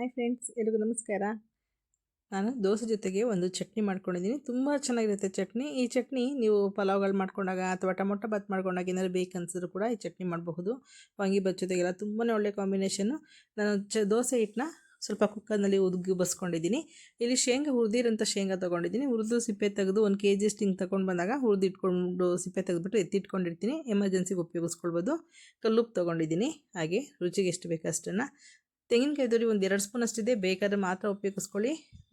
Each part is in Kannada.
ಹಾಯ್ ಫ್ರೆಂಡ್ಸ್ ಎಲ್ರಿಗೂ ನಮಸ್ಕಾರ. ನಾನು ದೋಸೆ ಜೊತೆಗೆ ಒಂದು ಚಟ್ನಿ ಮಾಡ್ಕೊಂಡಿದ್ದೀನಿ. ತುಂಬ ಚೆನ್ನಾಗಿರುತ್ತೆ ಚಟ್ನಿ. ಈ ಚಟ್ನಿ ನೀವು ಪಲಾವ್ಗಳು ಮಾಡ್ಕೊಂಡಾಗ ಅಥವಾ ಟೊಮೊಟೊ ಬಾತ್ ಮಾಡ್ಕೊಂಡಾಗ ಏನಾದ್ರು ಬೇಕನ್ಸಿದ್ರು ಕೂಡ ಈ ಚಟ್ನಿ ಮಾಡಬಹುದು. ವಾಂಗಿಬಾತ್ ಜೊತೆಗೆಲ್ಲ ತುಂಬಾ ಒಳ್ಳೆ ಕಾಂಬಿನೇಷನ್ನು ನಾನು ಚ ದೋಸೆ ಹಿಟ್ಟನ್ನ ಸ್ವಲ್ಪ ಕುಕ್ಕರ್ನಲ್ಲಿ ಉದ್ಗಿ ಬಸ್ಕೊಂಡಿದ್ದೀನಿ. ಇಲ್ಲಿ ಶೇಂಗಾ ಹುರಿದಿರೋಂಥ ಶೇಂಗಾ ತೊಗೊಂಡಿದ್ದೀನಿ. ಹುರಿದು ಸಿಪ್ಪೆ ತೆಗೆದು ಒಂದು ಕೆ ಜಿ ಹಿಂಗೆ ತೊಗೊಂಡು ಬಂದಾಗ ಹುರಿದು ಇಟ್ಕೊಂಡು ಸಿಪ್ಪೆ ತೆಗೆದುಬಿಟ್ಟು ಎತ್ತಿಟ್ಕೊಂಡಿರ್ತೀನಿ ಎಮರ್ಜೆನ್ಸಿಗೆ ಉಪಯೋಗಿಸ್ಕೊಳ್ಬೋದು. ಕಲ್ಲುಪ್ಪು ತೊಗೊಂಡಿದ್ದೀನಿ. ಹಾಗೆ ರುಚಿಗೆ ಎಷ್ಟು ಬೇಕು ಅಷ್ಟನ್ನು. ತೆಂಗಿನಕಾಯಿ ತುರಿ ಒಂದು ಎರಡು ಸ್ಪೂನ್ ಅಷ್ಟಿದೆ. ಬೇಕಾದ್ರೆ ಮಾತ್ರ ಉಪಯೋಗಿಸ್ಕೊಳ್ಳಿ.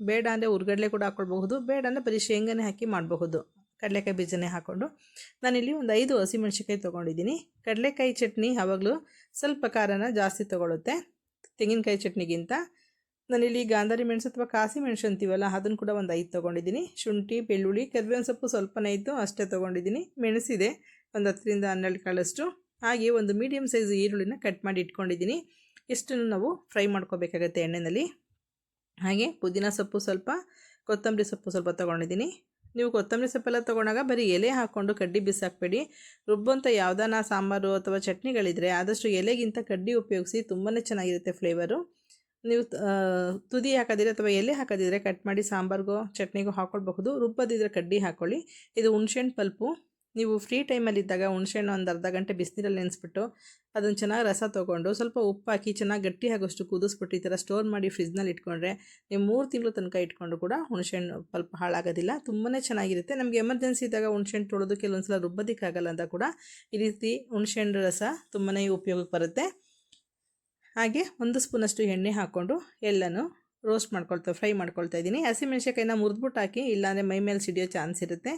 ಬೇಡ ಅಂದರೆ ಉರ್ಗಡಲೆ ಕೂಡ ಹಾಕ್ಕೊಳ್ಬಹುದು ಬೇಡ ಅಂದರೆ ಬರೀ ಶೇಂಗಾನೆ ಹಾಕಿ ಮಾಡಬಹುದು. ಕಡಲೆಕಾಯಿ ಬೀಜನೇ ಹಾಕ್ಕೊಂಡು ನಾನಿಲ್ಲಿ ಒಂದು ಐದು ಹಸಿಮೆಣ್ಸಿಕಾಯಿ ತೊಗೊಂಡಿದ್ದೀನಿ. ಕಡಲೆಕಾಯಿ ಚಟ್ನಿ ಯಾವಾಗಲೂ ಸ್ವಲ್ಪ ಖಾರನ ಜಾಸ್ತಿ ತೊಗೊಳುತ್ತೆ. ತೆಂಗಿನಕಾಯಿ ಚಟ್ನಿಗಿಂತ. ನಾನಿಲ್ಲಿ ಗಾಂಧಾರಿ ಮೆಣಸು ಅಥವಾ ಕಾಸಿ ಮೆಣಸು ಅಂತೀವಲ್ಲ ಅದನ್ನು ಕೂಡ ಒಂದು ಐದು ತೊಗೊಂಡಿದ್ದೀನಿ. ಶುಂಠಿ, ಬೆಳ್ಳುಳ್ಳಿ ಕರಿಬೇವಿನ ಸೊಪ್ಪು ಸ್ವಲ್ಪನೇ ಇತ್ತು, ಅಷ್ಟೇ ತೊಗೊಂಡಿದ್ದೀನಿ. ಮೆಣಸಿದೆ ಒಂದು ಹತ್ತರಿಂದ ಹನ್ನೆರಡು ಕಾಳಷ್ಟು. ಹಾಗೆ ಒಂದು ಮೀಡಿಯಮ್ ಸೈಜ್ ಈರುಳ್ಳಿನ ಕಟ್ ಮಾಡಿ ಇಟ್ಕೊಂಡಿದ್ದೀನಿ. ಇಷ್ಟನ್ನು ನಾವು ಫ್ರೈ ಮಾಡ್ಕೋಬೇಕಾಗತ್ತೆ ಎಣ್ಣೆಯಲ್ಲಿ ಹಾಗೆ ಪುದೀನ ಸೊಪ್ಪು ಸ್ವಲ್ಪ, ಕೊತ್ತಂಬರಿ ಸೊಪ್ಪು ಸ್ವಲ್ಪ ತೊಗೊಂಡಿದ್ದೀನಿ. ನೀವು ಕೊತ್ತಂಬರಿ ಸೊಪ್ಪೆಲ್ಲ ತೊಗೊಂಡಾಗ ಬರೀ ಎಲೆ ಹಾಕ್ಕೊಂಡು ಕಡ್ಡಿ ಬಿಸಾಕಬೇಡಿ. ರುಬ್ಬಂಥ ಯಾವುದಾನ ಸಾಂಬಾರು ಅಥವಾ ಚಟ್ನಿಗಳಿದ್ರೆ ಆದಷ್ಟು ಎಲೆಗಿಂತ ಕಡ್ಡಿ ಉಪಯೋಗಿಸಿ ತುಂಬಾ ಚೆನ್ನಾಗಿರುತ್ತೆ ಫ್ಲೇವರು. ನೀವು ತುದಿ ಹಾಕೋದಿದ್ರೆ ಅಥವಾ ಎಲೆ ಹಾಕೋದಿದ್ರೆ ಕಟ್ ಮಾಡಿ ಸಾಂಬಾರ್ಗೋ, ಚಟ್ನಿಗೋ ಹಾಕ್ಕೊಳ್ಬಹುದು ರುಬ್ಬೋದಿದ್ರೆ ಕಡ್ಡಿ ಹಾಕ್ಕೊಳ್ಳಿ ಇದು ಹುಣ್ಸೆಹಣ್ಣು ಪಲ್ಪು. ನೀವು ಫ್ರೀ ಟೈಮಲ್ಲಿದ್ದಾಗ ಹುಣಸೆಹಣ್ಣು ಒಂದು ಅರ್ಧ ಗಂಟೆ ಬಿಸಿನೀರಲ್ಲಿ ನೆನೆಸ್ಬಿಟ್ಟು ಅದನ್ನು ಚೆನ್ನಾಗಿ ರಸ ತೊಗೊಂಡು ಸ್ವಲ್ಪ ಉಪ್ಪು ಹಾಕಿ ಚೆನ್ನಾಗಿ ಗಟ್ಟಿ ಆಗೋಷ್ಟು ಕುದಿಸ್ಬಿಟ್ಟು ಈ ಥರ ಸ್ಟೋರ್ ಮಾಡಿ ಫ್ರಿಜ್ನಲ್ಲಿ ಇಟ್ಕೊಂಡ್ರೆ ನೀವು ಮೂರು ತಿಂಗಳು ತನಕ ಇಟ್ಕೊಂಡು ಕೂಡ ಹುಣಸೆಹಣ್ಣು ಸ್ವಲ್ಪ ಹಾಳಾಗೋದಿಲ್ಲ. ತುಂಬಾ ಚೆನ್ನಾಗಿರುತ್ತೆ. ನಮಗೆ ಎಮರ್ಜೆನ್ಸಿ ಇದ್ದಾಗ ಹುಣಸೆಹಣ್ಣು ತೊಳೆದು ಕೆಲವೊಂದು ರುಬ್ಬೋದಕ್ಕಾಗಲ್ಲ ಅಂತ ಕೂಡ ಈ ರೀತಿ ಹುಣಸೆಹಣ್ಣು ರಸ ತುಂಬಾ ಉಪಯೋಗಕ್ಕೆ ಬರುತ್ತೆ. ಹಾಗೆ ಒಂದು ಸ್ಪೂನಷ್ಟು ಎಣ್ಣೆ ಹಾಕ್ಕೊಂಡು ಎಲ್ಲನೂ ರೋಸ್ಟ್ ಮಾಡ್ಕೊಳ್ತಾ, ಫ್ರೈ ಮಾಡ್ಕೊಳ್ತಾ ಇದ್ದೀನಿ. ಹಸಿಮೆಣ್ಸಿಕಾಯಿನ ಮುರಿದ್ಬಿಟ್ಟು ಹಾಕಿ ಇಲ್ಲಾಂದರೆ ಮೈ ಮೇಲೆ ಸಿಡಿಯೋ ಚಾನ್ಸ್ ಇರುತ್ತೆ.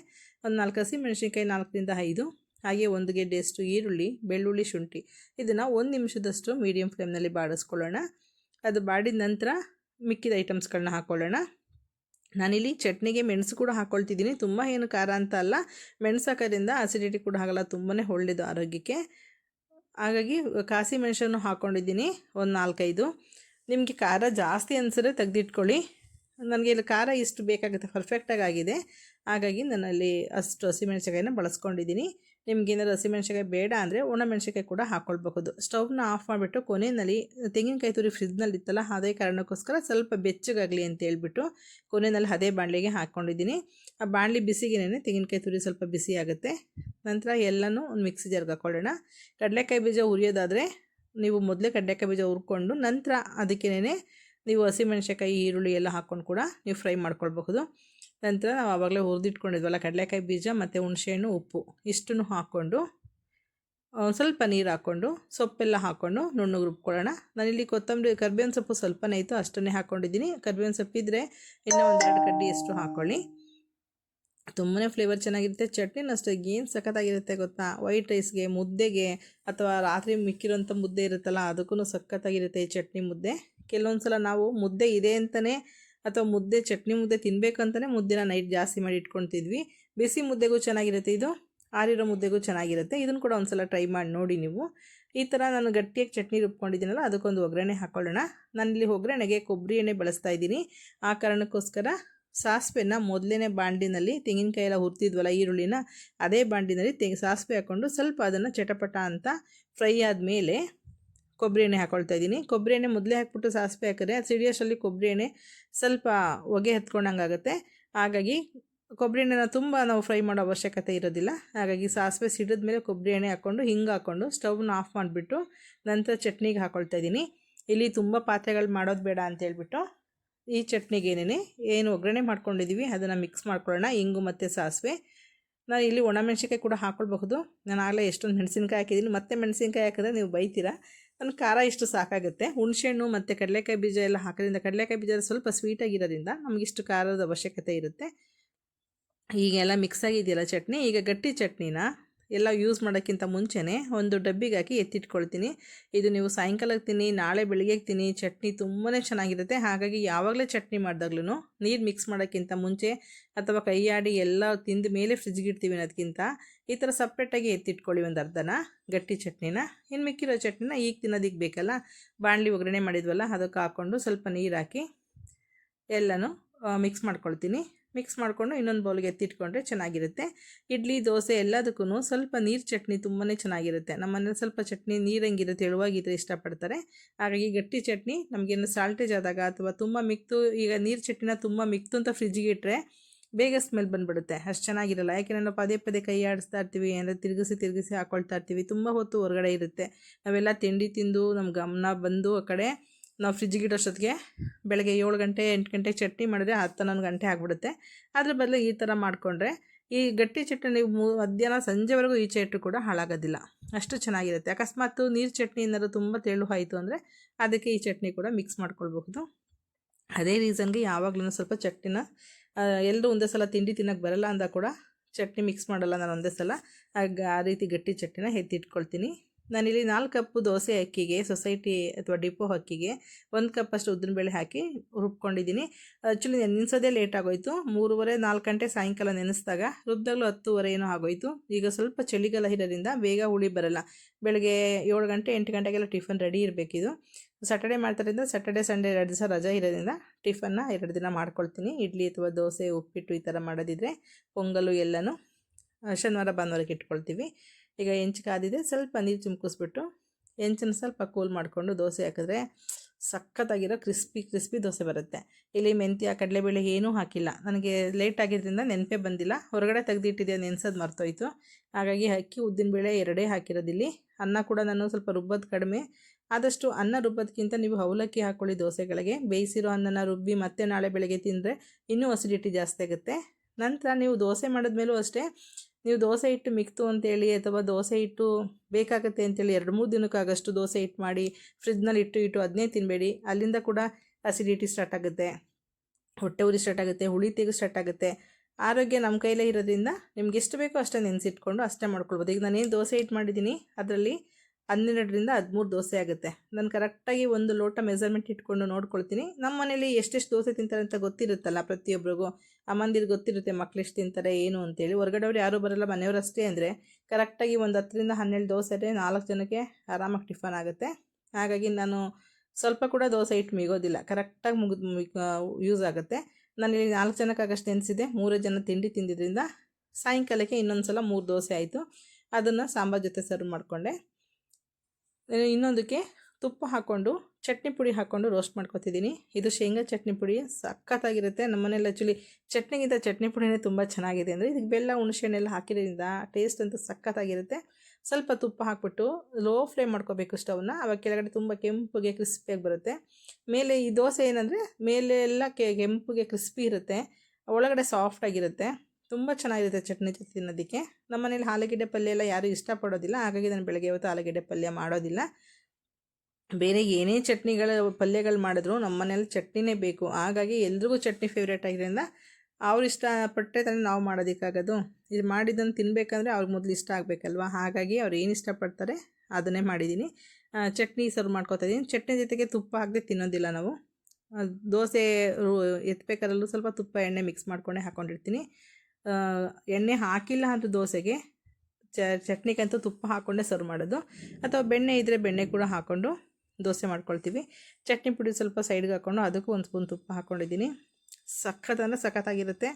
ಒಂದು ನಾಲ್ಕು ಹಸಿಮೆಣ್ಸಿನ್ಕಾಯಿ ನಾಲ್ಕರಿಂದ ಐದು. ಹಾಗೆ ಒಂದು ಗೆಡ್ಡೆಯಷ್ಟು ಈರುಳ್ಳಿ, ಬೆಳ್ಳುಳ್ಳಿ, ಶುಂಠಿ. ಇದನ್ನು ಒಂದು ನಿಮಿಷದಷ್ಟು ಮೀಡಿಯಮ್ ಫ್ಲೇಮ್ನಲ್ಲಿ ಬಾಡಿಸ್ಕೊಳ್ಳೋಣ. ಅದು ಬಾಡಿದ ನಂತರ ಮಿಕ್ಕಿದ ಐಟಮ್ಸ್ಗಳನ್ನ ಹಾಕ್ಕೊಳ್ಳೋಣ ನಾನಿಲ್ಲಿ ಚಟ್ನಿಗೆ ಮೆಣಸು ಕೂಡ ಹಾಕ್ಕೊಳ್ತಿದ್ದೀನಿ ತುಂಬ ಏನು ಖಾರ ಅಂತ ಅಲ್ಲ. ಮೆಣಸು ಹಾಕೋದ್ರಿಂದ ಅಸಿಡಿಟಿ ಕೂಡ ಆಗಲ್ಲ. ತುಂಬಾ ಒಳ್ಳೆಯದು ಆರೋಗ್ಯಕ್ಕೆ. ಹಾಗಾಗಿ ಕಾಸಿ ಮೆಣಸನ್ನು ಹಾಕ್ಕೊಂಡಿದ್ದೀನಿ ಒಂದು ನಾಲ್ಕೈದು. ನಿಮಗೆ ಖಾರ ಜಾಸ್ತಿ ಅನಿಸಿದ್ರೆ ತೆಗೆದಿಟ್ಕೊಳ್ಳಿ. ನನಗೆ ಇಲ್ಲಿ ಖಾರ ಇಷ್ಟು ಬೇಕಾಗುತ್ತೆ ಪರ್ಫೆಕ್ಟಾಗಿ ಆಗಿದೆ ಹಾಗಾಗಿ ನಾನಲ್ಲಿ ಅಷ್ಟು ಹಸಿಮೆಣ್ಸಿಕಾಯಿನ ಬಳಸ್ಕೊಂಡಿದ್ದೀನಿ. ನಿಮ್ಗೆ ಏನಾದ್ರು ಹಸಿಮೆಣ್ಸಿಕಾಯಿ ಬೇಡ ಅಂದರೆ ಒಣಮೆಣ್ಸಿಕಾಯಿ ಕೂಡ ಹಾಕ್ಕೊಳ್ಬಹುದು ಸ್ಟೌವ್ನ ಆಫ್ ಮಾಡಿಬಿಟ್ಟು ಕೊನೆಯಲ್ಲಿ ತೆಂಗಿನಕಾಯಿ ತುರಿ ಫ್ರಿಜ್ನಲ್ಲಿ ಇತ್ತಲ್ಲ ಅದೇ ಕಾರಣಕ್ಕೋಸ್ಕರ ಸ್ವಲ್ಪ ಬೆಚ್ಚಗಾಗಲಿ ಅಂತ ಹೇಳ್ಬಿಟ್ಟು ಕೊನೆಯಲ್ಲಿ ಅದೇ ಬಾಣಲಿಗೆ ಹಾಕ್ಕೊಂಡಿದ್ದೀನಿ ಆ ಬಾಣಲಿ ಬಿಸಿಗೇನೆ ತೆಂಗಿನಕಾಯಿ ತುರಿ ಸ್ವಲ್ಪ ಬಿಸಿ ಆಗುತ್ತೆ. ನಂತರ ಎಲ್ಲನೂ ಒಂದು ಮಿಕ್ಸಿ ಜಾರ್ಗೆ ಹಾಕ್ಕೊಳ್ಳೋಣ ಕಡಲೆಕಾಯಿ ಬೀಜ ಉರಿಯೋದಾದರೆ ನೀವು ಮೊದಲೇ ಕಡ್ಲೆಕಾಯಿ ಬೀಜ ಹುರ್ಕೊಂಡು ನಂತರ ಅದಕ್ಕೇನೆ ನೀವು ಹಸಿಮೆಣಸಿನಕಾಯಿ, ಈರುಳ್ಳಿ ಎಲ್ಲ ಹಾಕ್ಕೊಂಡು ಕೂಡ ನೀವು ಫ್ರೈ ಮಾಡ್ಕೊಳ್ಬಹುದು. ನಂತರ ನಾವು ಆವಾಗಲೇ ಹುರಿದಿಟ್ಕೊಂಡಿದ್ವಲ್ಲ ಕಡಲೆಕಾಯಿ ಬೀಜ ಮತ್ತು ಹುಣಸೆಹಣ್ಣು, ಉಪ್ಪು ಇಷ್ಟನ್ನು ಹಾಕ್ಕೊಂಡು ಸ್ವಲ್ಪ ನೀರು ಹಾಕ್ಕೊಂಡು, ಸೊಪ್ಪೆಲ್ಲ ಹಾಕ್ಕೊಂಡು ನುಣ್ಣಗೆ ರುಬ್ಕೊಳ್ಳೋಣ. ನಾನಿಲ್ಲಿ ಕೊತ್ತಂಬರಿ, ಕರ್ಬೇವಿನ ಸೊಪ್ಪು ಸ್ವಲ್ಪನೇ ಇತ್ತು, ಅಷ್ಟನ್ನೇ ಹಾಕ್ಕೊಂಡಿದ್ದೀನಿ. ಕರ್ಬೇವಿನ ಸೊಪ್ಪಿದ್ರೆ ಇನ್ನೂ ಒಂದೆರಡು ಕಡ್ಡಿ ಎಷ್ಟು ಹಾಕ್ಕೊಳ್ಳಿ ತುಂಬಾ ಫ್ಲೇವರ್ ಚೆನ್ನಾಗಿರುತ್ತೆ. ಚಟ್ನಿನಷ್ಟೇ ಏನು ಸಖತ್ತಾಗಿರುತ್ತೆ ಗೊತ್ತಾ? ವೈಟ್ ರೈಸ್ಗೆ ಮುದ್ದೆಗೆ ಅಥವಾ ರಾತ್ರಿ ಮಿಕ್ಕಿರೋಂಥ ಮುದ್ದೆ ಇರುತ್ತಲ್ಲ ಅದಕ್ಕೂ ಸಖತ್ತಾಗಿರುತ್ತೆ ಈ ಚಟ್ನಿ ಮುದ್ದೆ. ಕೆಲವೊಂದು ಸಲ ನಾವು ಮುದ್ದೆ ಇದೆ ಅಂತಲೇ ಅಥವಾ ಮುದ್ದೆ, ಚಟ್ನಿ ಮುದ್ದೆ ತಿನ್ನಬೇಕು ಅಂತಲೇ ಮುದ್ದೆನ ನೈಟ್ ಜಾಸ್ತಿ ಮಾಡಿ ಇಟ್ಕೊಳ್ತಿದ್ವಿ ಬಿಸಿ ಮುದ್ದೆಗೂ ಚೆನ್ನಾಗಿರುತ್ತೆ ಇದು, ಆರಿರೋ ಮುದ್ದೆಗೂ ಚೆನ್ನಾಗಿರುತ್ತೆ. ಇದನ್ನು ಕೂಡ ಒಂದು ಸಲ ಟ್ರೈ ಮಾಡಿ ನೋಡಿ ನೀವು. ಈ ಥರ ನಾನು ಗಟ್ಟಿಯಾಗಿ ಚಟ್ನಿ ರುಬ್ಕೊಂಡಿದ್ದೀನಲ್ಲ, ಅದಕ್ಕೊಂದು ಒಗ್ಗರಣೆ ಹಾಕ್ಕೊಳ್ಳೋಣ ನಾನಿಲ್ಲಿ ಒಗ್ಗರಣೆಗೆ ಕೊಬ್ಬರಿ ಎಣ್ಣೆ ಬಳಸ್ತಾ ಇದ್ದೀನಿ. ಆ ಕಾರಣಕ್ಕೋಸ್ಕರ ಸಾಸಿವೆನ ಮೊದಲನೇ ಬಾಂಡಿನಲ್ಲಿ ತೆಂಗಿನಕಾಯಿ ಎಲ್ಲ ಹುರ್ತಿದ್ವಲ್ಲ, ಈರುಳ್ಳಿನ, ಅದೇ ಬಾಂಡಿನಲ್ಲಿ ತೆಂಗ್, ಸಾಸಿವೆ ಹಾಕ್ಕೊಂಡು ಸ್ವಲ್ಪ ಅದನ್ನು ಚಟಪಟ ಅಂತ ಫ್ರೈ ಆದಮೇಲೆ ಕೊಬ್ಬರಿ ಎಣ್ಣೆ ಹಾಕ್ಕೊಳ್ತಾ ಇದ್ದೀನಿ. ಕೊಬ್ಬರಿ ಎಣ್ಣೆ ಮೊದಲೇ ಹಾಕ್ಬಿಟ್ಟು ಸಾಸಿವೆ ಹಾಕಿದ್ರೆ ಅದು ಸಿಡಿಯೋಷ್ಟರಲ್ಲಿ ಕೊಬ್ಬರಿ ಎಣ್ಣೆ ಸ್ವಲ್ಪ ಹೊಗೆ ಹತ್ಕೊಂಡಂಗಾಗುತ್ತೆ ಹಾಗಾಗಿ ಕೊಬ್ಬರಿ ಎಣ್ಣೆನ ತುಂಬ ನಾವು ಫ್ರೈ ಮಾಡೋ ಅವಶ್ಯಕತೆ ಇರೋದಿಲ್ಲ. ಹಾಗಾಗಿ ಸಾಸಿವೆ ಸಿಡಿದ ಮೇಲೆ ಕೊಬ್ಬರಿ ಎಣ್ಣೆ ಹಾಕ್ಕೊಂಡು ಹಿಂಗೆ ಹಾಕ್ಕೊಂಡು ಸ್ಟವ್ನ ಆಫ್ ಮಾಡಿಬಿಟ್ಟು ನಂತರ ಚಟ್ನಿಗೆ ಹಾಕ್ಕೊಳ್ತಾ ಇದ್ದೀನಿ. ಇಲ್ಲಿ ತುಂಬ ಪಾತ್ರೆಗಳು ಮಾಡೋದು ಬೇಡ ಅಂತ ಹೇಳ್ಬಿಟ್ಟು ಈ ಚಟ್ನಿಗೇನೇ ಏನು ಒಗ್ಗರಣೆ ಮಾಡ್ಕೊಂಡಿದ್ದೀವಿ, ಅದನ್ನು ಮಿಕ್ಸ್ ಮಾಡ್ಕೊಳ್ಳೋಣ. ಇಂಗು ಮತ್ತು ಸಾಸಿವೆ. ನಾನು ಇಲ್ಲಿ ಒಣಮೆಣ್ಸಿನ್ಕಾಯಿ ಕೂಡ ಹಾಕ್ಕೊಳ್ಬಹುದು ನಾನು ಆಗಲೇ ಎಷ್ಟೊಂದು ಮೆಣಸಿನ್ಕಾಯಿ ಹಾಕಿದ್ದೀನಿ ಮತ್ತೆ ಮೆಣಸಿನ್ಕಾಯಿ ಹಾಕಿದ್ರೆ ನೀವು ಬೈತೀರಾ? ನನ್ನ ಖಾರ ಇಷ್ಟು ಸಾಕಾಗುತ್ತೆ. ಹುಣಸೆಹಣ್ಣು ಮತ್ತು ಕಡಲೆಕಾಯಿ ಬೀಜ ಎಲ್ಲ ಹಾಕೋದ್ರಿಂದ, ಕಡಲೆಕಾಯಿ ಬೀಜ ಸ್ವಲ್ಪ ಸ್ವೀಟಾಗಿರೋದ್ರಿಂದ ನಮಗಿಷ್ಟು ಖಾರದ ಅವಶ್ಯಕತೆ ಇರುತ್ತೆ. ಈಗೆಲ್ಲ ಮಿಕ್ಸ್ ಆಗಿದೆಯಲ್ಲ ಚಟ್ನಿ. ಈಗ ಗಟ್ಟಿ ಚಟ್ನಿನ? ಎಲ್ಲ ಯೂಸ್ ಮಾಡೋಕ್ಕಿಂತ ಮುಂಚೆನೇ ಒಂದು ಡಬ್ಬಿಗೆ ಹಾಕಿ ಎತ್ತಿಟ್ಕೊಳ್ತೀನಿ. ಇದು ನೀವು ಸಾಯಂಕಾಲಕ್ಕೆ ತಿನ್ನಿ, ನಾಳೆ ಬೆಳಿಗ್ಗೆ ತಿನ್ನಿ, ಚಟ್ನಿ ತುಂಬಾ ಚೆನ್ನಾಗಿರುತ್ತೆ. ಹಾಗಾಗಿ ಯಾವಾಗಲೇ ಚಟ್ನಿ ಮಾಡಿದಾಗ್ಲೂ ನೀರು ಮಿಕ್ಸ್ ಮಾಡೋಕ್ಕಿಂತ ಮುಂಚೆ ಅಥವಾ ಕೈಯಾಡಿ ಎಲ್ಲ ತಿಂದ ಮೇಲೆ ಫ್ರಿಜ್ಗೆ ಇಡ್ತೀವಿ ಅನ್ನೋದಕ್ಕಿಂತ ಈ ಥರ ಸಪ್ರೇಟಾಗಿ ಎತ್ತಿಟ್ಕೊಳ್ಳಿ ಒಂದು ಅರ್ಧನ ಗಟ್ಟಿ ಚಟ್ನಿನ. ಇನ್ನು ಮಿಕ್ಕಿರೋ ಚಟ್ನಿನ ಈಗ ತಿನ್ನೋದಕ್ಕೆ ಬೇಕಲ್ಲ, ಬಾಣಲಿ ಒಗ್ಗರಣೆ ಮಾಡಿದ್ವಲ್ಲ ಅದಕ್ಕೆ ಹಾಕ್ಕೊಂಡು ಸ್ವಲ್ಪ ನೀರು ಹಾಕಿ ಎಲ್ಲನೂ ಮಿಕ್ಸ್ ಮಾಡ್ಕೊಳ್ತೀನಿ. ಮಿಕ್ಸ್ ಮಾಡಿಕೊಂಡು ಇನ್ನೊಂದು ಬೌಲ್ಗೆ ಎತ್ತಿಟ್ಕೊಂಡ್ರೆ ಚೆನ್ನಾಗಿರುತ್ತೆ. ಇಡ್ಲಿ, ದೋಸೆ ಎಲ್ಲದಕ್ಕೂ ಸ್ವಲ್ಪ ನೀರು ಚಟ್ನಿ ತುಂಬಾ ಚೆನ್ನಾಗಿರುತ್ತೆ. ನಮ್ಮ ಮನೇಲಿ ಸ್ವಲ್ಪ ಚಟ್ನಿ ನೀರಂಗಿರುತ್ತೆ ತೆಳುವಾಗಿದ್ರೆ ಇಷ್ಟಪಡ್ತಾರೆ. ಹಾಗಾಗಿ ಗಟ್ಟಿ ಚಟ್ನಿ ನಮಗೇನು ಸಾಲ್ಟೇಜ್ ಆದಾಗ ಅಥವಾ ತುಂಬ ಮಿಕ್ತು, ಈಗ ನೀರು ಚಟ್ನಿನ ತುಂಬ ಮಿಕ್ತು ಅಂತ ಫ್ರಿಜ್ಗೆ ಇಟ್ಟರೆ ಬೇಗ ಸ್ಮೆಲ್ ಬಂದುಬಿಡುತ್ತೆ. ಅಷ್ಟು ಚೆನ್ನಾಗಿರಲ್ಲ. ಯಾಕೆಂದರೆ ನಾವು ಪದೇ ಪದೇ ಕೈ ಆಡಿಸ್ತಾ ಇರ್ತೀವಿ, ಅಂದರೆ ತಿರುಗಿಸಿ ತಿರುಗಿಸಿ ಹಾಕ್ಕೊಳ್ತಾ ಇರ್ತೀವಿ. ತುಂಬ ಹೊತ್ತು ಹೊರಗಡೆ ಇರುತ್ತೆ. ನಾವೆಲ್ಲ ತಿಂಡಿ ತಿಂದು ನಮ್ಮ ಗಮನ ಬಂದು ಆ ಕಡೆ ನಾವು ಫ್ರಿಜ್ಗೆ ಇಡೋಷ್ಟೊತ್ತಿಗೆ ಬೆಳಗ್ಗೆ ಏಳು ಗಂಟೆ, ಎಂಟು ಗಂಟೆ ಚಟ್ನಿ ಮಾಡಿದ್ರೆ ಹತ್ತು ಹನ್ನೊಂದು ಗಂಟೆ ಆಗಿಬಿಡುತ್ತೆ. ಅದ್ರ ಬದಲು ಈ ಥರ ಮಾಡಿಕೊಂಡ್ರೆ ಈ ಗಟ್ಟಿ ಚಟ್ನಿ ನೀವು ಮಧ್ಯಾಹ್ನ ಸಂಜೆವರೆಗೂ ಈ ಚಟ್ನಿ ಕೂಡ ಹಾಳಾಗೋದಿಲ್ಲ. ಅಷ್ಟು ಚೆನ್ನಾಗಿರುತ್ತೆ. ಅಕಸ್ಮಾತ್ ನೀರು ಚಟ್ನಿ ಏನಾದರೂ ತುಂಬ ತೆಳು ಆಯಿತು ಅಂದರೆ ಅದಕ್ಕೆ ಈ ಚಟ್ನಿ ಕೂಡ ಮಿಕ್ಸ್ ಮಾಡ್ಕೊಳ್ಬಹುದು. ಅದೇ ರೀಸನ್ಗೆ ಯಾವಾಗಲೂ ಸ್ವಲ್ಪ ಚಟ್ನಿನ ಎಲ್ಲರೂ ಒಂದೇ ಸಲ ತಿಂಡಿ ತಿನ್ನೋಕ್ಕೆ ಬರಲ್ಲ ಅಂದ ಕೂಡ ಚಟ್ನಿ ಮಿಕ್ಸ್ ಮಾಡಲ್ಲ ನಾನು ಒಂದೇ ಸಲ. ಆ ರೀತಿ ಗಟ್ಟಿ ಚಟ್ನಿನ ಎತ್ತಿಟ್ಕೊಳ್ತೀನಿ ನಾನಿಲ್ಲಿ ನಾಲ್ಕು ಕಪ್ಪು ದೋಸೆ ಅಕ್ಕಿಗೆ, ಸೊಸೈಟಿ ಅಥವಾ ಡಿಪೋ ಅಕ್ಕಿಗೆ ಒಂದು ಕಪ್ ಅಷ್ಟು ಉದ್ದಿನಬೇಳೆ ಹಾಕಿ ರುಬ್ಕೊಂಡಿದ್ದೀನಿ. ಆ್ಯಕ್ಚುಲಿ ನೆನೆಸೋದೇ ಲೇಟ್ ಆಗೋಯ್ತು. ಮೂರುವರೆ, ನಾಲ್ಕು ಗಂಟೆ ಸಾಯಂಕಾಲ ನೆನೆಸಿದಾಗ ರುಬ್ದಾಗಲೂ ಹತ್ತುವರೆ ಏನೋ ಆಗೋಯ್ತು. ಈಗ ಸ್ವಲ್ಪ ಚಳಿಗಾಲ ಇರೋದ್ರಿಂದ ಬೇಗ ಹುಳಿ ಬರಲ್ಲ. ಬೆಳಗ್ಗೆ ಏಳು ಗಂಟೆ, ಎಂಟು ಗಂಟೆಗೆಲ್ಲ ಟಿಫನ್ ರೆಡಿ ಇರಬೇಕಿದು ಸ್ಯಾಟರ್ಡೆ ಮಾಡ್ತಾರಿಂದ ಸ್ಯಾಟರ್ಡೆ ಸಂಡೇ ಎರಡು ದಿವಸ ರಜಾ ಇರೋದ್ರಿಂದ ಟಿಫನ್ನ ಎರಡು ದಿನ ಮಾಡ್ಕೊಳ್ತೀನಿ. ಇಡ್ಲಿ ಅಥವಾ ದೋಸೆ, ಉಪ್ಪಿಟ್ಟು ಈ ಥರ ಮಾಡೋದಿದ್ರೆ, ಪೊಂಗಲು ಎಲ್ಲನೂ ಶನಿವಾರ, ಭಾನುವಾರಕ್ಕೆ ಇಟ್ಕೊಳ್ತೀವಿ. ಈಗ ಹೆಂಚು ಕಾದಿದೆ, ಸ್ವಲ್ಪ ನೀರು ಚಿಮ್ಕಿಸ್ಬಿಟ್ಟು ಹೆಂಚನ್ನು ಸ್ವಲ್ಪ ಕೂಲ್ ಮಾಡಿಕೊಂಡು ದೋಸೆ ಹಾಕಿದ್ರೆ ಸಖತ್ತಾಗಿರೋ ಕ್ರಿಸ್ಪಿ ಕ್ರಿಸ್ಪಿ ದೋಸೆ ಬರುತ್ತೆ. ಇಲ್ಲಿ ಮೆಂತ್ಯ, ಕಡಲೆಬೇಳೆ ಏನೂ ಹಾಕಿಲ್ಲ. ನನಗೆ ಲೇಟ್ ಆಗಿದ್ದರಿಂದ ನೆನಪೇ ಬಂದಿಲ್ಲ. ಹೊರಗಡೆ ತೆಗೆದಿಟ್ಟಿದ್ದೆ, ನೆನೆಸೋದು ಮರ್ತೋಯ್ತು. ಹಾಗಾಗಿ ಅಕ್ಕಿ, ಉದ್ದಿನ ಬೇಳೆ ಎರಡೇ ಹಾಕಿರೋದಿಲ್ಲಿ ಅನ್ನ ಕೂಡ ನಾನು ಸ್ವಲ್ಪ ರುಬ್ಬೋದು ಕಡಿಮೆ. ಆದಷ್ಟು ಅನ್ನ ರುಬ್ಬೋದಕ್ಕಿಂತ ನೀವು ಅವಲಕ್ಕಿ ಹಾಕ್ಕೊಳ್ಳಿ ದೋಸೆಗಳಿಗೆ. ಬೇಯಿಸಿರೋ ಅನ್ನನ ರುಬ್ಬಿ ಮತ್ತೆ ನಾಳೆ ಬೆಳಗ್ಗೆ ತಿಂದರೆ ಇನ್ನೂ ಅಸಿಡಿಟಿ ಜಾಸ್ತಿ ಆಗುತ್ತೆ. ನಂತರ ನೀವು ದೋಸೆ ಮಾಡಿದ್ಮೇಲೂ ಅಷ್ಟೇ. ನೀವು ದೋಸೆ ಹಿಟ್ಟು ಮಿಕ್ತು ಅಂತೇಳಿ ಅಥವಾ ದೋಸೆ ಹಿಟ್ಟು ಬೇಕಾಗತ್ತೆ ಅಂತೇಳಿ ಎರಡು ಮೂರು ದಿನಕ್ಕಾಗಷ್ಟು ದೋಸೆ ಹಿಟ್ಟು ಮಾಡಿ ಫ್ರಿಜ್ನಲ್ಲಿ ಇಟ್ಟು ಇಟ್ಟು ಅದನ್ನೇ ತಿನ್ನಬೇಡಿ ಅಲ್ಲಿಂದ ಕೂಡ ಅಸಿಡಿಟಿ ಸ್ಟಾರ್ಟ್ ಆಗುತ್ತೆ. ಹೊಟ್ಟೆ ಉರಿ ಸ್ಟಾರ್ಟ್ ಆಗುತ್ತೆ, ಹುಳಿ ತೆಗೆ ಸ್ಟಾರ್ಟ್ ಆಗುತ್ತೆ. ಆರೋಗ್ಯ ನಮ್ಮ ಕೈಲೇ ಇರೋದ್ರಿಂದ ನಿಮ್ಗೆ ಎಷ್ಟು ಬೇಕೋ ಅಷ್ಟೇ ನೆನೆಸಿಟ್ಕೊಂಡು ಅಷ್ಟೇ ಮಾಡ್ಕೊಳ್ಬೋದು. ಈಗ ನಾನೇನು ದೋಸೆ ಹಿಟ್ಟು ಮಾಡಿದ್ದೀನಿ, ಅದರಲ್ಲಿ ಹನ್ನೆರಡರಿಂದ ಹದಿಮೂರು ದೋಸೆ ಆಗುತ್ತೆ. ನಾನು ಕರೆಕ್ಟಾಗಿ ಒಂದು ಲೋಟ ಮೆಸರ್ಮೆಂಟ್ ಇಟ್ಕೊಂಡು ನೋಡ್ಕೊಳ್ತೀನಿ. ನಮ್ಮ ಮನೇಲಿ ಎಷ್ಟೆಷ್ಟು ದೋಸೆ ತಿಂತಾರೆ ಅಂತ ಗೊತ್ತಿರುತ್ತಲ್ಲ ಪ್ರತಿಯೊಬ್ಬರಿಗೂ ಅಮ್ಮಂದಿರು ಗೊತ್ತಿರುತ್ತೆ ಮಕ್ಳು ಎಷ್ಟು ತಿಂತಾರೆ, ಏನು ಅಂತೇಳಿ. ಹೊರಗಡೆಯವ್ರು ಯಾರೂ ಬರಲ್ಲ, ಮನೆಯವರಷ್ಟೇ ಅಂದರೆ ಕರೆಕ್ಟಾಗಿ ಒಂದು ಹತ್ತರಿಂದ ಹನ್ನೆರಡು ದೋಸೆ ನಾಲ್ಕು ಜನಕ್ಕೆ ಆರಾಮಾಗಿ ಟಿಫನ್ ಆಗುತ್ತೆ. ಹಾಗಾಗಿ ನಾನು ಸ್ವಲ್ಪ ಕೂಡ ದೋಸೆ ಇಟ್ಟು ಮಿಗೋದಿಲ್ಲ. ಕರೆಕ್ಟಾಗಿ ಮುಗಿದು ಯೂಸ್ ಆಗುತ್ತೆ. ನಾನು ನಾಲ್ಕು ನಾಲ್ಕು ಜನಕ್ಕಾಗಷ್ಟು ನೆನೆಸಿದೆ ಮೂರೇ ಜನ ತಿಂಡಿ ತಿಂದಿದ್ದರಿಂದ ಸಾಯಂಕಾಲಕ್ಕೆ ಇನ್ನೊಂದು ಸಲ ಮೂರು ದೋಸೆ ಆಯಿತು. ಅದನ್ನು ಸಾಂಬಾರು ಜೊತೆ ಸರ್ವ್ ಮಾಡಿಕೊಂಡೆ. ಇನ್ನೊಂದಕ್ಕೆ ತುಪ್ಪ ಹಾಕ್ಕೊಂಡು ಚಟ್ನಿ ಪುಡಿ ಹಾಕ್ಕೊಂಡು ರೋಸ್ಟ್ ಮಾಡ್ಕೊತಿದ್ದೀನಿ. ಇದು ಶೇಂಗಾ ಚಟ್ನಿ ಪುಡಿ. ಸಖತ್ತಾಗಿರುತ್ತೆ. ನಮ್ಮ ಮನೇಲಿ ಆ್ಯಕ್ಚುಲಿ ಚಟ್ನಿಗಿಂತ ಚಟ್ನಿ ಪುಡಿನೇ ತುಂಬ ಚೆನ್ನಾಗಿದೆ ಅಂದರೆ ಇದಕ್ಕೆ ಬೆಲ್ಲ, ಹುಣಸೆಹಣ್ಣೆಲ್ಲ ಹಾಕಿರೋದ್ರಿಂದ ಟೇಸ್ಟ್ ಅಂತೂ ಸಖತ್ತಾಗಿರುತ್ತೆ. ಸ್ವಲ್ಪ ತುಪ್ಪ ಹಾಕ್ಬಿಟ್ಟು ಲೋ ಫ್ಲೇಮ್ ಮಾಡ್ಕೋಬೇಕು ಸ್ಟವ್ನ ಅವಾಗ ಕೆಳಗಡೆ ತುಂಬ ಕೆಂಪುಗೆ ಕ್ರಿಸ್ಪಿಯಾಗಿ ಬರುತ್ತೆ. ಮೇಲೆ ಈ ದೋಸೆ ಏನಂದರೆ ಮೇಲೆ ಎಲ್ಲ ಕೆಂಪುಗೆ ಕ್ರಿಸ್ಪಿ ಇರುತ್ತೆ. ಒಳಗಡೆ ಸಾಫ್ಟಾಗಿರುತ್ತೆ ತುಂಬ ಚೆನ್ನಾಗಿರುತ್ತೆ ಚಟ್ನಿ ಜೊತೆ ತಿನ್ನೋದಕ್ಕೆ. ನಮ್ಮ ಮನೇಲಿ ಆಲೂಗೆಡ್ಡೆ ಪಲ್ಯ ಎಲ್ಲ ಯಾರೂ ಇಷ್ಟಪಡೋದಿಲ್ಲ. ಹಾಗಾಗಿ ನಾನು ಬೆಳಗ್ಗೆ ಇವತ್ತು ಆಲೂಗೆಡ್ಡೆ ಪಲ್ಯ ಮಾಡೋದಿಲ್ಲ. ಬೇರೆ ಏನೇ ಚಟ್ನಿಗಳ, ಪಲ್ಯಗಳು ಮಾಡಿದ್ರು ನಮ್ಮ ಮನೇಲಿ ಚಟ್ನಿನೇ ಬೇಕು. ಹಾಗಾಗಿ ಎಲ್ರಿಗೂ ಚಟ್ನಿ ಫೇವ್ರೇಟ್ ಆಗಿರೋದ್ರಿಂದ ಅವ್ರು ಇಷ್ಟಪಟ್ಟರೆ ತಾನೇ ನಾವು ಮಾಡೋದಕ್ಕಾಗೋದು. ಇದು ಮಾಡಿದ್ದನ್ನು ತಿನ್ನಬೇಕಂದ್ರೆ ಅವ್ರಿಗೆ ಮೊದಲು ಇಷ್ಟ ಆಗಬೇಕಲ್ವ? ಹಾಗಾಗಿ ಅವ್ರು ಏನು ಇಷ್ಟಪಡ್ತಾರೆ ಅದನ್ನೇ ಮಾಡಿದ್ದೀನಿ. ಚಟ್ನಿ ಸರ್ವ್ ಮಾಡ್ಕೊತಾ ಇದ್ದೀನಿ. ಚಟ್ನಿ ಜೊತೆಗೆ ತುಪ್ಪ ಹಾಕದೆ ತಿನ್ನೋದಿಲ್ಲ ನಾವು. ದೋಸೆ ಎತ್ಬೇಕಾದ್ರಲ್ಲೂ ಸ್ವಲ್ಪ ತುಪ್ಪ, ಎಣ್ಣೆ ಮಿಕ್ಸ್ ಮಾಡ್ಕೊಂಡೆ ಹಾಕ್ಕೊಂಡಿರ್ತೀನಿ ಎಣ್ಣೆ ಹಾಕಿಲ್ಲ ಅಂತ ದೋಸೆಗೆ, ಚ, ಚಟ್ನಿಗಂತೂ ತುಪ್ಪ ಹಾಕ್ಕೊಂಡೇ ಸರ್ವ್ ಮಾಡೋದು. ಅಥವಾ ಬೆಣ್ಣೆ ಇದ್ದರೆ ಬೆಣ್ಣೆ ಕೂಡ ಹಾಕ್ಕೊಂಡು ದೋಸೆ ಮಾಡ್ಕೊಳ್ತೀವಿ. ಚಟ್ನಿ ಪುಡಿ ಸ್ವಲ್ಪ ಸೈಡ್ಗೆ ಹಾಕ್ಕೊಂಡು ಅದಕ್ಕೂ ಒಂದು ಸ್ಪೂನ್ ತುಪ್ಪ ಹಾಕ್ಕೊಂಡಿದ್ದೀನಿ ಸಖತ್ ಅಂದರೆ ಸಖತ್ತಾಗಿರುತ್ತೆ.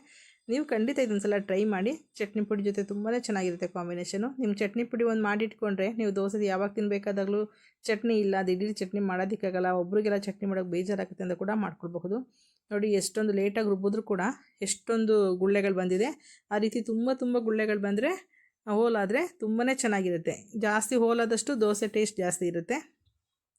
ನೀವು ಖಂಡಿತ ಇದೊಂದು ಸಲ ಟ್ರೈ ಮಾಡಿ. ಚಟ್ನಿ ಪುಡಿ ಜೊತೆ ತುಂಬಾ ಚೆನ್ನಾಗಿರುತ್ತೆ ಕಾಂಬಿನೇಷನು ನಿಮ್ಮ ಚಟ್ನಿ ಪುಡಿ ಒಂದು ಮಾಡಿಟ್ಕೊಂಡ್ರೆ ನೀವು ದೋಸೆ ಯಾವಾಗ ತಿನ್ನಬೇಕಾದಾಗಲೂ ಚಟ್ನಿ ಇಲ್ಲ, ದಿಢೀರ್ ಚಟ್ನಿ ಮಾಡೋದಕ್ಕಾಗಲ್ಲ, ಒಬ್ರಿಗೆಲ್ಲ ಚಟ್ನಿ ಮಾಡೋಕ್ಕೆ ಬೇಜಾರಾಗುತ್ತೆ ಅಂತ ಕೂಡ ಮಾಡ್ಕೊಳ್ಬಹುದು. ನೋಡಿ, ಎಷ್ಟೊಂದು ಲೇಟಾಗಿ ರುಬ್ಬಿದ್ರೂ ಕೂಡ ಎಷ್ಟೊಂದು ಗುಳ್ಳೆಗಳು ಬಂದಿದೆ. ಆ ರೀತಿ ತುಂಬ ತುಂಬ ಗುಳ್ಳೆಗಳು ಬಂದರೆ ಹೋಲಾದರೆ ತುಂಬಾ ಚೆನ್ನಾಗಿರುತ್ತೆ. ಜಾಸ್ತಿ ಹೋಲಾದಷ್ಟು ದೋಸೆ ಟೇಸ್ಟ್ ಜಾಸ್ತಿ ಇರುತ್ತೆ.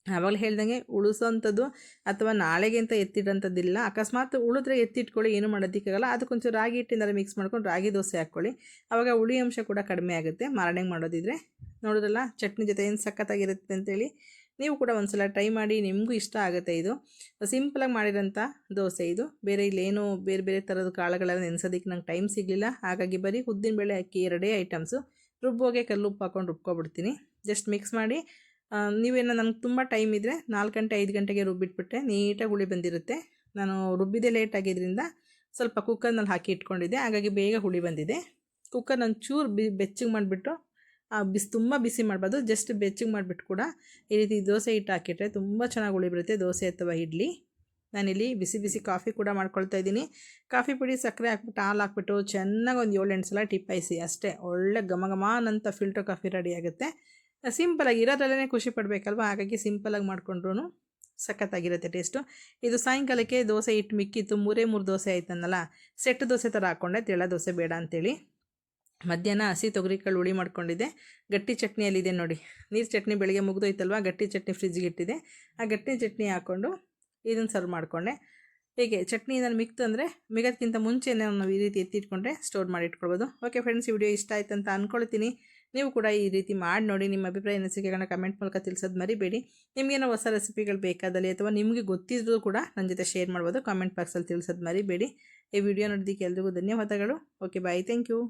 ಆವಾಗಲೇ ಹೇಳ್ದಂಗೆ ಉಳಿಸೋವಂಥದ್ದು ಅಥವಾ ನಾಳೆಗೆ ಅಂತ ಎತ್ತಿಡೋಂಥದ್ದಿಲ್ಲ. ಅಕಸ್ಮಾತ್ ಉಳಿದ್ರೆ ಎತ್ತಿಟ್ಕೊಳ್ಳಿ, ಏನು ಮಾಡೋದಕ್ಕಾಗಲ್ಲ. ಅದಕ್ಕೊಂಚು ರಾಗಿ ಹಿಟ್ಟಿಂದ ಮಿಕ್ಸ್ ಮಾಡ್ಕೊಂಡು ರಾಗಿ ದೋಸೆ ಹಾಕ್ಕೊಳ್ಳಿ. ಆವಾಗ ಹುಳಿ ಅಂಶ ಕೂಡ ಕಡಿಮೆ ಆಗುತ್ತೆ ಮಾರಣೆಗೆ ಮಾಡೋದಿದ್ರೆ. ನೋಡಿದ್ರಲ್ಲ, ಚಟ್ನಿ ಜೊತೆ ಏನು ಸಖತ್ತಾಗಿರುತ್ತೆ ಅಂತೇಳಿ. ನೀವು ಕೂಡ ಒಂದು ಸಲ ಟ್ರೈ ಮಾಡಿ ನಿಮಗೂ ಇಷ್ಟ ಆಗುತ್ತೆ ಇದು. ಸಿಂಪಲಾಗಿ ಮಾಡಿರೋಂಥ ದೋಸೆ ಇದು. ಬೇರೆ ಇಲ್ಲೇನು ಬೇರೆ ಬೇರೆ ಥರದ ಕಾಳುಗಳೆಲ್ಲ ನೆನೆಸೋದಕ್ಕೆ ನಂಗೆ ಟೈಮ್ ಸಿಗಲಿಲ್ಲ. ಹಾಗಾಗಿ ಬರೀ ಉದ್ದಿನಬೇಳೆ ಅಕ್ಕಿ ಎರಡೇ ಐಟಮ್ಸು ರುಬ್ಬೋಗೆ ಕಲ್ಲು ಉಪ್ಪು ಹಾಕೊಂಡು ರುಬ್ಕೊಬಿಡ್ತೀನಿ. ಜಸ್ಟ್ ಮಿಕ್ಸ್ ಮಾಡಿ ನೀವೇನೋ ನನಗೆ ತುಂಬ ಟೈಮ್ ಇದ್ದರೆ ನಾಲ್ಕು ಗಂಟೆ, ಐದು ಗಂಟೆಗೆ ರುಬ್ಬಿಟ್ಬಿಟ್ರೆ ನೀಟಾಗಿ ಹುಳಿ ಬಂದಿರುತ್ತೆ. ನಾನು ರುಬ್ಬಿದೆ ಲೇಟ್ ಆಗಿದ್ದರಿಂದ ಸ್ವಲ್ಪ ಕುಕ್ಕರ್ನಲ್ಲಿ ಹಾಕಿ ಇಟ್ಕೊಂಡಿದ್ದೆ. ಹಾಗಾಗಿ ಬೇಗ ಹುಳಿ ಬಂದಿದೆ. ಕುಕ್ಕರ್ನ ಒಂಚೂರು ಚೂರು ಬಿ, ಬೆಚ್ಚಗೆ ಮಾಡಿಬಿಟ್ಟು ಬಿಸಿ, ತುಂಬ ಬಿಸಿ ಮಾಡಬಾರ್ದು. ಜಸ್ಟ್ ಬೆಚ್ಚಗೆ ಮಾಡಿಬಿಟ್ಟು ಕೂಡ ಈ ರೀತಿ ದೋಸೆ ಹಿಟ್ಟು ಹಾಕಿಟ್ರೆ ತುಂಬ ಚೆನ್ನಾಗಿ ಉಳಿಬಿಡುತ್ತೆ ಬರುತ್ತೆ ದೋಸೆ ಅಥವಾ ಇಡ್ಲಿ. ನಾನಿಲ್ಲಿ ಬಿಸಿ ಬಿಸಿ ಕಾಫಿ ಕೂಡ ಮಾಡ್ಕೊಳ್ತಾ ಇದ್ದೀನಿ. ಕಾಫಿ ಪುಡಿ ಸಕ್ಕರೆ ಹಾಕ್ಬಿಟ್ಟು, ಹಾಲು ಹಾಕ್ಬಿಟ್ಟು ಚೆನ್ನಾಗಿ ಒಂದು ಏಳೆಂಟು ಸಲ ಟಿಪ್ಪಾಯಿಸಿ ಅಷ್ಟೇ, ಒಳ್ಳೆ ಘಮ ಘಮಾನಂತ ಫಿಲ್ಟರ್ ಕಾಫಿ ರೆಡಿ ಆಗುತ್ತೆ. ಸಿಂಪಲಾಗಿ ಇರೋದ್ರಲ್ಲೇ ಖುಷಿ ಪಡಬೇಕಲ್ವ? ಹಾಗಾಗಿ ಸಿಂಪಲಾಗಿ ಮಾಡಿಕೊಂಡ್ರೂ ಸಖತ್ತಾಗಿರುತ್ತೆ ಟೇಸ್ಟು ಇದು ಸಾಯಂಕಾಲಕ್ಕೆ ದೋಸೆ ಹಿಟ್ಟು ಮಿಕ್ಕಿತ್ತು. ಮೂರೇ ಮೂರು ದೋಸೆ ಆಯ್ತನ್ನಲ್ಲ ಸೆಟ್ ದೋಸೆ ಥರ ಹಾಕ್ಕೊಂಡೆ ತೆಳ ದೋಸೆ ಬೇಡ ಅಂತೇಳಿ. ಮಧ್ಯಾಹ್ನ ಹಸಿ ತೊಗರಿಕಾಳು ಹುಳಿ ಮಾಡ್ಕೊಂಡಿದ್ದೆ. ಗಟ್ಟಿ ಚಟ್ನಿಯಲ್ಲಿದೆ ನೋಡಿ. ನೀರು ಚಟ್ನಿ ಬೆಳಗ್ಗೆ ಮುಗ್ದೋಯ್ತಲ್ವ? ಗಟ್ಟಿ ಚಟ್ನಿ ಫ್ರಿಜ್ಗೆ ಇಟ್ಟಿದೆ ಆ ಗಟ್ಟಿ ಚಟ್ನಿ ಹಾಕ್ಕೊಂಡು ಇದನ್ನು ಸರ್ವ್ ಮಾಡಿಕೊಂಡೆ. ಹೀಗೆ? ಚಟ್ನಿ ನಾನು ಮಿಕ್ತು ಅಂದರೆ ಮಿಗೋದಕ್ಕಿಂತ ಮುಂಚೆನೇ ನಾವು ಈ ರೀತಿ ಎತ್ತಿಟ್ಕೊಂಡ್ರೆ ಸ್ಟೋರ್ ಮಾಡಿ ಇಟ್ಕೊಳ್ಬೋದು. ಓಕೆ ಫ್ರೆಂಡ್ಸ್ ಈ ವಿಡಿಯೋ ಇಷ್ಟ ಆಯ್ತು ಅಂತ ಅಂದ್ಕೊಳ್ತೀನಿ ನೀವು ಕೂಡ ಈ ರೀತಿ ಮಾಡಿ ನೋಡಿ. ನಿಮ್ಮ ಅಭಿಪ್ರಾಯ, ಅನಿಸಿಕೆಗಳನ್ನ ಕಮೆಂಟ್ ಮೂಲಕ ತಿಳಿಸೋದು ಮರಿಬೇಡಿ. ನಿಮಗೇನೋ ಹೊಸ ರೆಸಿಪಿಗಳು ಬೇಕಾದಲ್ಲಿ ಅಥವಾ ನಿಮಗೆ ಗೊತ್ತಿದ್ರೂ ಕೂಡ ನನ್ನ ಜೊತೆ ಶೇರ್ ಮಾಡ್ಬೋದು. ಕಾಮೆಂಟ್ ಬಾಕ್ಸಲ್ಲಿ ತಿಳಿಸೋದು ಮರಿಬೇಡಿ. ಈ ವಿಡಿಯೋ ನೋಡೋದಕ್ಕೆ ಎಲ್ರಿಗೂ ಧನ್ಯವಾದಗಳು. Okay bye thank you